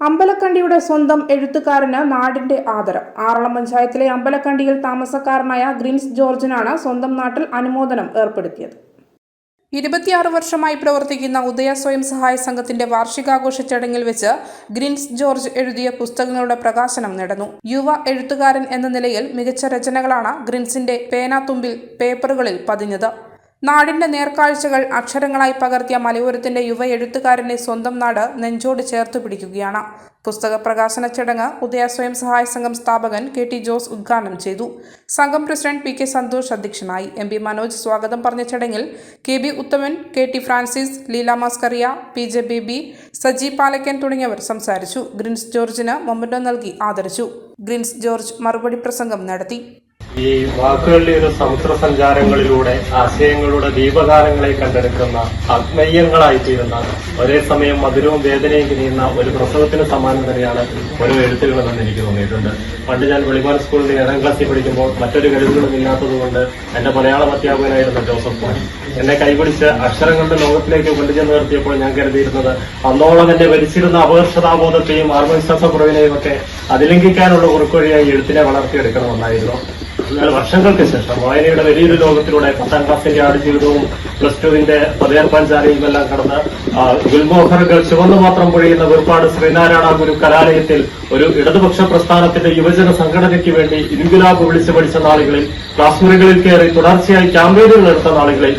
അമ്പലക്കണ്ടിയുടെ സ്വന്തം എഴുത്തുകാരന് നാടിന്റെ ആദരം. ആറളം പഞ്ചായത്തിലെ അമ്പലക്കണ്ടിയിൽ താമസക്കാരനായ ഗ്രിൻസ് ജോർജിനാണ് സ്വന്തം നാട്ടിൽ അനുമോദനം ഏർപ്പെടുത്തിയത്. ഇരുപത്തിയാറ് വർഷമായി പ്രവർത്തിക്കുന്ന ഉദയ സ്വയം സഹായ സംഘത്തിന്റെ വാർഷികാഘോഷ ചടങ്ങിൽ വെച്ച് ഗ്രിൻസ് ജോർജ് എഴുതിയ പുസ്തകങ്ങളുടെ പ്രകാശനം നടന്നു. യുവ എഴുത്തുകാരൻ എന്ന നിലയിൽ മികച്ച രചനകളാണ് ഗ്രിൻസിന്റെ പേനാത്തുമ്പിൽ പേപ്പറുകളിൽ പതിഞ്ഞത്. നാടിന്റെ നേർക്കാഴ്ചകൾ അക്ഷരങ്ങളായി പകർത്തിയ മലയോരത്തിന്റെ യുവ എഴുത്തുകാരനെ സ്വന്തം നാട് നെഞ്ചോട് ചേർത്ത് പിടിക്കുകയാണ്. പുസ്തക പ്രകാശന ചടങ്ങ് ഉദയ സ്വയം സഹായ സംഘം സ്ഥാപകൻ കെ ടി ജോസ് ഉദ്ഘാടനം ചെയ്തു. സംഘം പ്രസിഡന്റ് പി കെ സന്തോഷ് അധ്യക്ഷനായി. എം പി മനോജ് സ്വാഗതം പറഞ്ഞ ചടങ്ങിൽ K B Uthaman K T Francis Leela Mascaria P J Baby Saji Palakkan തുടങ്ങിയവർ സംസാരിച്ചു. ഗ്രിൻസ് ജോർജിന് മൊമ്മന്റോ നൽകി ആദരിച്ചു. ഗ്രിൻസ് ജോർജ് മറുപടി പ്രസംഗം നടത്തി. ഈ വാക്കുകളുടെ ഒരു സമുദ്ര സഞ്ചാരങ്ങളിലൂടെ ആശയങ്ങളുടെ ദീപകാലങ്ങളെ കണ്ടെടുക്കുന്ന ആത്മീയങ്ങളായി തീരുന്ന ഒരേ സമയം മധുരവും വേദനയും കിരിയുന്ന ഒരു പ്രസവത്തിന് സമാനം തന്നെയാണ് ഓരോ എഴുത്തുകളെന്ന് എനിക്ക് തോന്നിയിട്ടുണ്ട്. പണ്ട് ഞാൻ വെളിമാൻ സ്കൂളിൽ ഏഴാം ക്ലാസ്സിൽ പഠിക്കുമ്പോൾ മറ്റൊരു കഴിവുകളും ഇല്ലാത്തതുകൊണ്ട് എന്റെ മലയാളം അധ്യാപകനായിരുന്ന ജോസഫ് മോൻ. എന്നെ കൈപിടിച്ച് അക്ഷരങ്ങളുടെ ലോകത്തിലേക്ക് കൊണ്ടുചെന്ന് നിർത്തിയപ്പോൾ ഞാൻ കരുതിയിരുന്നത് അന്നോളം എന്റെ വലിച്ചിരുന്ന അപകർഷതാബോധത്തെയും ആത്മവിശ്വാസ കുറവിനെയും ഒക്കെ അതിലംഘിക്കാനുള്ള കുറുക്കുവഴിയായി എഴുത്തിനെ വളർത്തിയെടുക്കണമെന്നായിരുന്നു. വർഷങ്ങൾക്ക് ശേഷം വായനയുടെ വലിയൊരു ലോകത്തിലൂടെ പത്താം ക്ലാസ്സിന്റെ ആടുജീവിതവും പ്ലസ് ടുവിന്റെ പതിനാറ് പഞ്ചാലയുമെല്ലാം കടന്ന് ഗുൽമോഹറുകൾ ചുവന്നു മാത്രം പൊഴിയുന്ന വെറുപ്പാട് ശ്രീനാരായണ ഗുരു കലാലയത്തിൽ ഒരു ഇടതുപക്ഷ പ്രസ്ഥാനത്തിന്റെ യുവജന സംഘടനയ്ക്ക് വേണ്ടി ഇൻഗുലാബ് വിളിച്ചു പഠിച്ച നാളുകളിൽ ക്ലാസ് മുറികളിൽ കയറി തുടർച്ചയായി ക്യാമ്പയിനുകൾ നടത്ത നാളുകളിൽ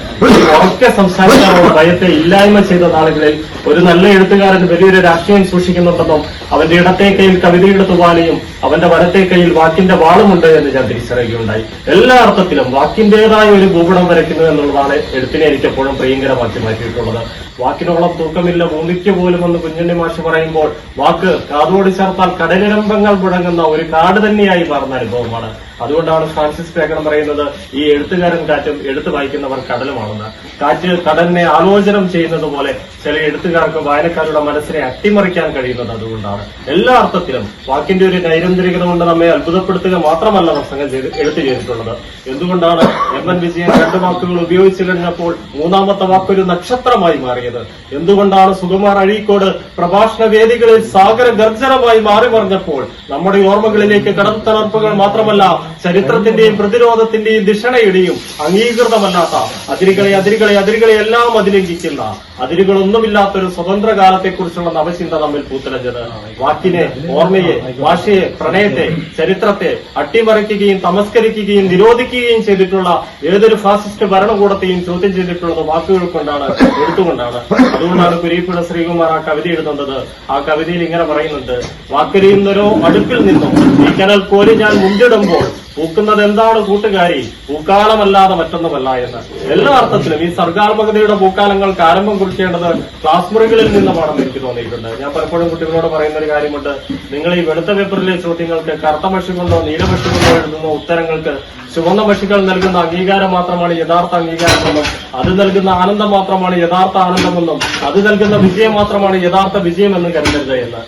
ഉറക്കെ സംസാരിക്കാനുള്ള ഭയത്തെ ഇല്ലായ്മ ചെയ്ത നാളുകളിൽ ഒരു നല്ല എഴുത്തുകാരൻ വലിയൊരു രാഷ്ട്രീയം സൂക്ഷിക്കുന്നുണ്ടെന്നും അവന്റെ ഇടത്തെ കയ്യിൽ കവിതയുടെ തുവാലയും അവന്റെ വലത്തെ കയ്യിൽ വാക്കിന്റെ വാളുമുണ്ട് എന്ന് ഞാൻ തിരിച്ചറിയുകയുണ്ടായി. എല്ലാ അർത്ഥത്തിലും വാക്കിന്റേതായ ഒരു ഭൂപടം വരയ്ക്കുന്നു എന്നുള്ളതാണ് എഴുത്തിനെ എനിക്ക് എപ്പോഴും പ്രിയങ്കരമാക്കി മാറ്റിയിട്ടുള്ളത്. വാക്കിനോളം തൂക്കമില്ല ഭൂമിക്ക് പോലും എന്ന് കുഞ്ഞുണ്ണി മാഷ് പറയുമ്പോൾ വാക്ക് കാതോട് ചേർത്താൽ കടലിരമ്പങ്ങൾ മുഴങ്ങുന്ന ഒരു കാട് തന്നെയായി മാറുന്ന അനുഭവമാണ്. അതുകൊണ്ടാണ് ഫ്രാൻസിസ് ബേക്കൺ പറയുന്നത് ഈ എഴുത്തുകാരൻ കാറ്റും എഴുത്ത് വായിക്കുന്നവർ കടലുമാണെന്ന്. കാറ്റ് കടലിനെ ആലോചനം ചെയ്യുന്നത് പോലെ ചില എഴുത്തുകാർക്ക് വായനക്കാരുടെ മനസ്സിനെ അട്ടിമറിക്കാൻ കഴിയുന്നത് അതുകൊണ്ടാണ്. എല്ലാ അർത്ഥത്തിലും വാക്കിന്റെ ഒരു നൈരന്തരികത കൊണ്ട് നമ്മെ അത്ഭുതപ്പെടുത്തുക മാത്രമല്ല പ്രസംഗം ചെയ്ത് എഴുത്ത് ചെയ്തിട്ടുള്ളത്. എന്തുകൊണ്ടാണ് എം എൻ വിജയൻ രണ്ട് വാക്കുകൾ ഉപയോഗിച്ചു കഴിഞ്ഞപ്പോൾ മൂന്നാമത്തെ വാക്കൊരു നക്ഷത്രമായി മാറിയത് എന്തുകൊണ്ടാണ് സുകുമാർ അഴീക്കോട് പ്രഭാഷണ വേദികളിൽ സാഗര ഗർജനമായി മാറി മറിഞ്ഞപ്പോൾ? നമ്മുടെ ഓർമ്മകളിലേക്ക് കടത്തണർപ്പുകൾ മാത്രമല്ല ചരിത്രത്തിന്റെയും പ്രതിരോധത്തിന്റെയും ദിഷണയുടെയും അംഗീകൃതമല്ലാത്ത അതിരുകളെ അതിരുകളെ അതിരുകളെ എല്ലാം അതിലംഘിക്കുന്ന അതിരുകളൊന്നുമില്ലാത്തൊരു സ്വതന്ത്ര കാലത്തെക്കുറിച്ചുള്ള നവചിന്ത നമ്മിൽ പൂത്തലഞ്ഞത്. വാക്കിനെ ഓർമ്മയെ ഭാഷയെ പ്രണയത്തെ ചരിത്രത്തെ അട്ടിമറിക്കുകയും തമസ്കരിക്കുകയും നിരോധിക്കുകയും ചെയ്തിട്ടുള്ള ഏതൊരു ഫാസിസ്റ്റ് ഭരണകൂടത്തെയും ചോദ്യം ചെയ്തിട്ടുള്ളത് വാക്കുകൾ കൊണ്ടാണ് എഴുത്തുകൊണ്ടാണ്. അതുകൊണ്ടാണ് കുരീപ്പുഴ ശ്രീകുമാർ ആ കവിത എഴുതുന്നത്. ആ കവിതയിൽ ഇങ്ങനെ പറയുന്നുണ്ട്. വാക്കരിയുന്നൊരോ അടുപ്പിൽ നിന്നും ഈ കനൽ കോരി ഞാൻ മുണ്ടിടുമ്പോൾ പൂക്കുന്നത് എന്താണ് കൂട്ടുകാരി? പൂക്കാലമല്ലാതെ മറ്റൊന്നുമല്ല എന്ന്. എല്ലാ അർത്ഥത്തിലും ഈ സർഗാത്മകതയുടെ പൂക്കാലങ്ങൾക്ക് ആരംഭം കുറിക്കേണ്ടത് ക്ലാസ് മുറികളിൽ നിന്നുമാണെന്ന് എനിക്ക് തോന്നിയിട്ടുണ്ട്. ഞാൻ പലപ്പോഴും കുട്ടികളോട് പറയുന്ന ഒരു കാര്യമുണ്ട്. നിങ്ങൾ ഈ വെളുത്ത പേപ്പറിലെ ചോദ്യങ്ങൾക്ക് കറുത്ത നീലമഷി കൊണ്ടോ എഴുതുന്ന ഉത്തരങ്ങൾക്ക് ചുവന്ന പക്ഷികൾ നൽകുന്ന അംഗീകാരം മാത്രമാണ് യഥാർത്ഥ അംഗീകാരമെന്നും അത് നൽകുന്ന ആനന്ദം മാത്രമാണ് യഥാർത്ഥ ആനന്ദമെന്നും അത് നൽകുന്ന വിജയം മാത്രമാണ് യഥാർത്ഥ വിജയമെന്നും കരുതരുത് എന്ന്.